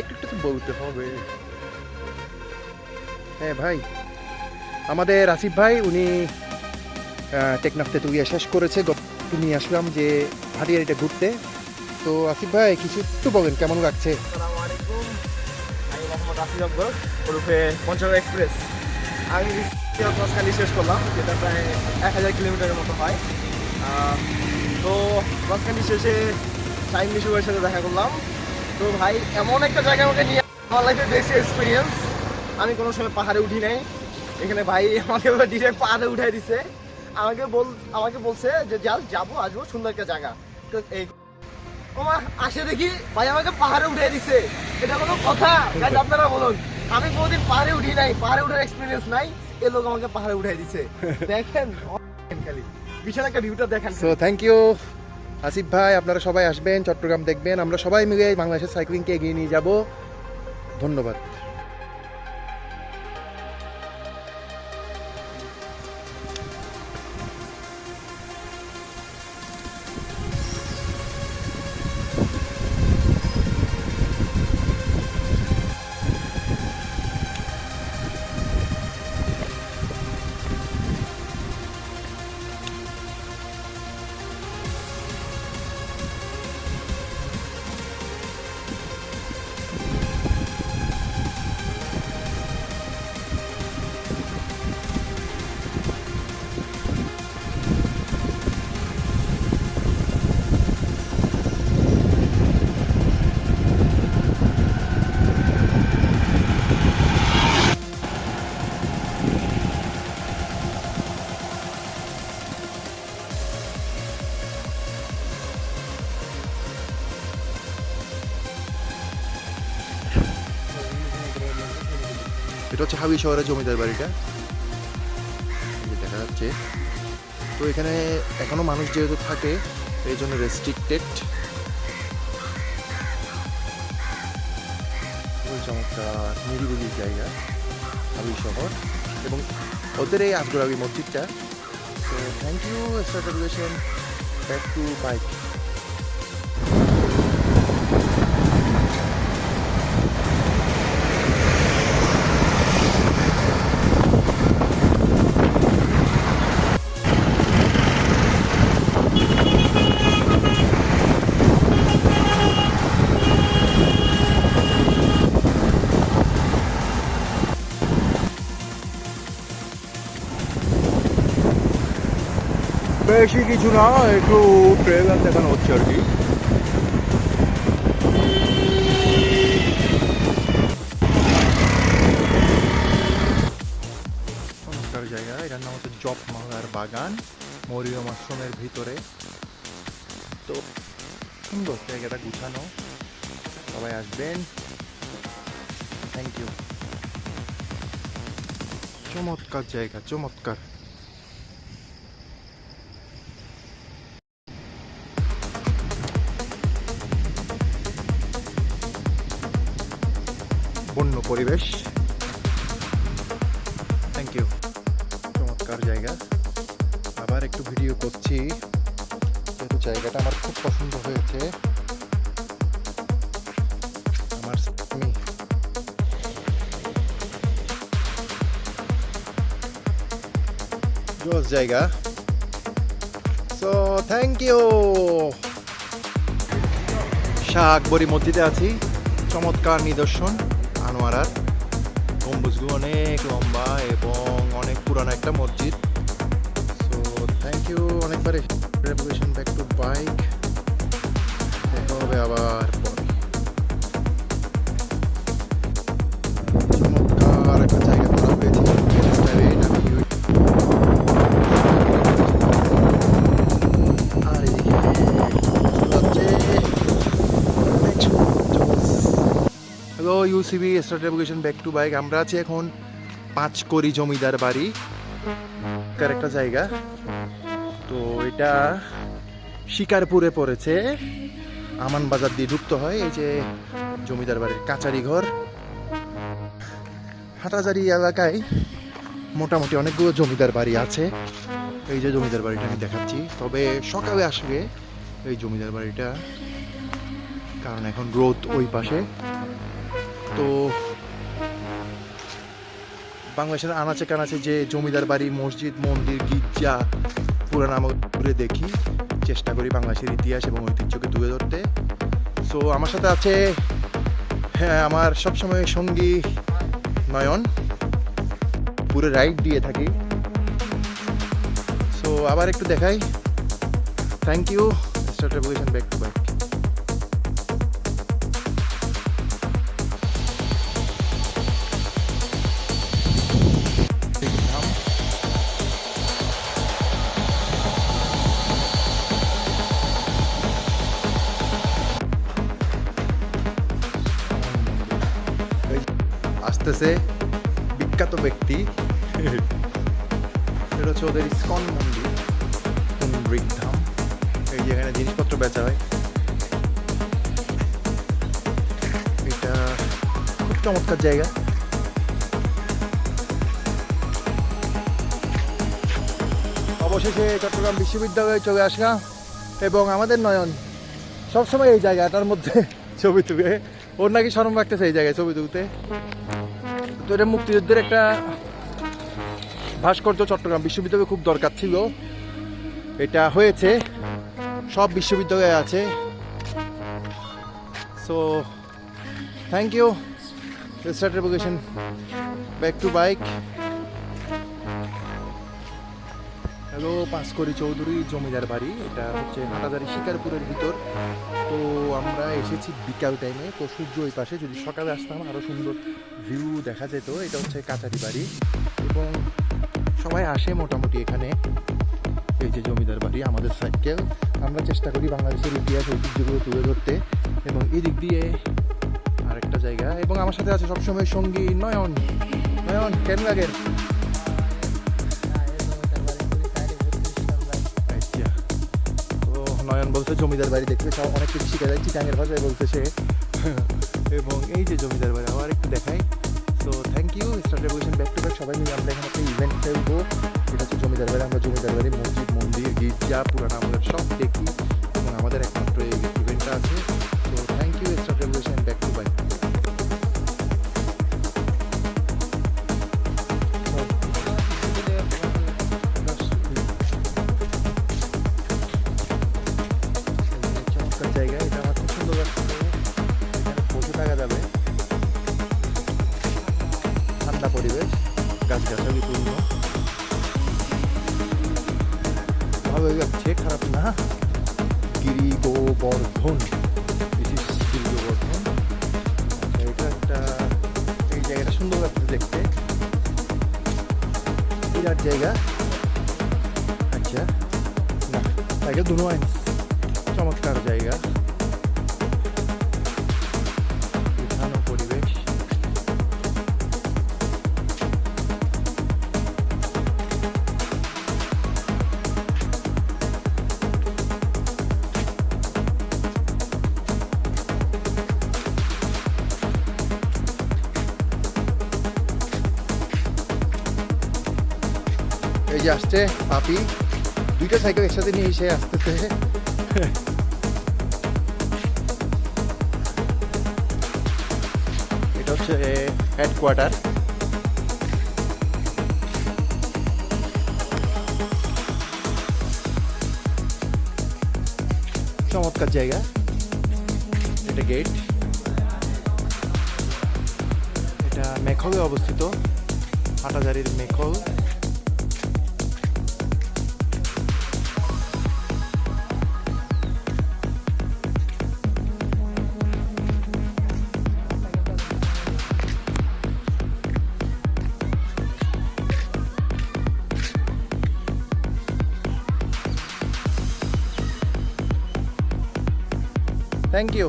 একটু একটু তো বলতে হবে। হ্যাঁ ভাই আমাদের আসিফ ভাই উনি আহ, টেকনাফ তেতুলিয়া শেষ করেছে। নিয়ে আসলাম যে ভাটিয়ারিটা ঘুরতে। তো আসিফ ভাই কিছু একটু বলেন কেমন লাগছে? এক্সপ্রেস। আমি ক্লাসখালি শেষ করলাম যেটা প্রায় এক হাজার কিলোমিটারের মতো হয়। তো ক্লাসখালি শেষে টাইম মিশুবের সাথে দেখা করলাম। তো ভাই, এমন একটা জায়গা আমাকে নিয়ে আমার লাইফে বেশি এক্সপিরিয়েন্স আমি কোনো সময় পাহাড়ে উঠি নাই। এখানে ভাই আমাকে ডিরেক্ট পাহাড়ে উঠাই দিছে। আমাকে বল আমাকে বলছে যে যা যাব, আসব, সুন্দর একটা জায়গা। তো এই আসে দেখি, ভাই আমাকে পাহাড়ে উঠে দিছে। এটা কোনো কথা? আপনারা বলুন। আমি কোনোদিন পাহাড়ে উঠি নাই, পাহাড়ে উঠার এক্সপিরিয়েন্স নাই। এ লোক আমাকে পাহাড়ে উঠাই দিছে। দেখেন খালি। বিশাল একটা ভিউটা দেখেন। সো থ্যাংক ইউ আসিফ ভাই, আপনারা সবাই আসবেন, চট্টগ্রাম দেখবেন। আমরা সবাই মিলে বাংলাদেশের সাইক্লিংকে এগিয়ে নিয়ে যাব। ধন্যবাদ। এটা হচ্ছে হাবি শহরের জমিদার বাড়িটা। দেখা যাচ্ছে। তো এখানে এখনও মানুষ যেহেতু থাকে, এই জন্য রেস্ট্রিক্টেড চমৎকার, নিরিবিলি জায়গা, হাবি শহর। এবং ওদের এই আজগরাবি মসজিদটা। তো thank you start back to bike বেশি কিছু না, একটু ট্রেলার দেখানো হচ্ছে আর কি। জায়গা, এটার নাম হচ্ছে জপ মালার বাগান, মরিয়ম আশ্রমের ভিতরে। তো সুন্দর জায়গাটা গুছানো, সবাই আসবেন। থ্যাংক ইউ চমৎকার জায়গা, চমৎকার। পরিবেশ। থ্যাংক ইউ চমৎকার জায়গা। আবার একটু ভিডিও করছি। যেহেতু জায়গাটা আমার খুব পছন্দ হয়েছে। আমার আমি জোস জায়গা। So thank you Shah Akbari মসজিদে আছি। চমৎকার নিদর্শন। আনোয়ারার গম্বুজগুলো অনেক লম্বা এবং অনেক পুরানো একটা মসজিদ। সো থ্যাংক ইউ অনেকবার রেভলিউশন ব্যাক টু বাইক দেখা হবে আবার। Hello UCB start revolution back to bike আমরা আছি এখন পাঁচকড়ি জমিদার বাড়ি। কার একটা জায়গা। তো এটা শিকারপুরে পড়েছে। আমান বাজার দিয়ে ঢুকতে হয়। এই যে জমিদার বাড়ির কাচারি ঘর। হাটাজারি এলাকায় মোটামুটি অনেকগুলো জমিদার বাড়ি আছে। এই যে জমিদার বাড়িটা আমি দেখাচ্ছি। তবে সকালে আসবে এই জমিদার বাড়িটা। কারণ এখন রোদ ওই পাশে। তো বাংলাদেশের আনাচে কানাচে যে জমিদার বাড়ি, মসজিদ, মন্দির, গির্জা, পুরান ঘুরে দেখি, চেষ্টা করি বাংলাদেশের ইতিহাস এবং ঐতিহ্যকে তুলে ধরতে। সো আমার সাথে আছে হ্যাঁ আমার সবসময় সঙ্গী নয়ন। পুরো রাইড দিয়ে থাকি। সো আবার একটু দেখাই। থ্যাংক ইউ স্টার ট্রাভেলেশন ব্যাক টু ব্যাক আসতেছে বিখ্যাত ব্যক্তি। এটা হচ্ছে ওদের ইস্কন মন্দির এই যে এখানে জিনিসপত্র বেচা হয়। এটা খুব চমৎকার জায়গা। অবশেষে চট্টগ্রাম বিশ্ববিদ্যালয়ে চলে আসলাম এবং আমাদের নয়ন সবসময় এই জায়গাটার মধ্যে ছবি তুলে। ওর নাকি সরম রাখতেছে এই জায়গায় ছবি তুলতে। তো এটা মুক্তিযুদ্ধের একটা ভাস্কর্য চট্টগ্রাম বিশ্ববিদ্যালয়ে খুব দরকার ছিল। এটা হয়েছে, সব বিশ্ববিদ্যালয়ে আছে। So thank you start back to bike hello, Panchkari Chowdhury, জমিদার বাড়ি। এটা হচ্ছে হাটাদারি শিকারপুরের ভিতর। তো আমরা এসেছি বিকাল টাইমে তো সূর্য ওই পাশে। যদি সকালে আসতাম আরও সুন্দর ভিউ দেখা যেত। এটা হচ্ছে কাচারি বাড়ি। এবং সবাই আসে মোটামুটি এখানে। এই যে জমিদার বাড়ি, আমাদের সাইকেল আমরা চেষ্টা করি বাংলাদেশের ইতিহাস, ঐতিহ্যগুলো তুলে ধরতে। এবং এই দিক দিয়ে আরেকটা জায়গা। এবং আমার সাথে আছে সবসময় সঙ্গী নয়ন। নয়ন, কেন লাগের? নয়ন বলছে, জমিদার বাড়ি দেখতে সব অনেক কিছু শিখে যায় চিটাঙের ভাষায় বলছে সে। এবং এই যে জমিদার বাড়ি আমার একটু দেখাই। তো thank you star revolution back to back সবাই মিলে আমরা এখানে একটা ইভেন্ট খেলব। এটা হচ্ছে জমিদার বাড়ি, আমরা জমিদার বাড়ি মসজিদ, মন্দির, গির্জা, পুরানো আমাদের সব দেখি। থাকা যাবে। ঠান্ডা পরিবেশ গাছগাছালি পূর্ণ ভালোই লাগছে খারাপ না? গিরি গোবর্ধন আচ্ছা, এটা একটা জায়গাটা সুন্দর দেখতে। জায়গা। আচ্ছা না তাকে দুনো আইন। চমৎকার জায়গা। এই যে আসছে পাপি। দুইটা সাইকেল একসাথে নিয়ে এসে আসতেছে। এটা হচ্ছে হেডকোয়ার্টার চমৎকার জায়গা। এটা গেট এটা মেখলে অবস্থিত। হাটাজারির মেখল। Thank you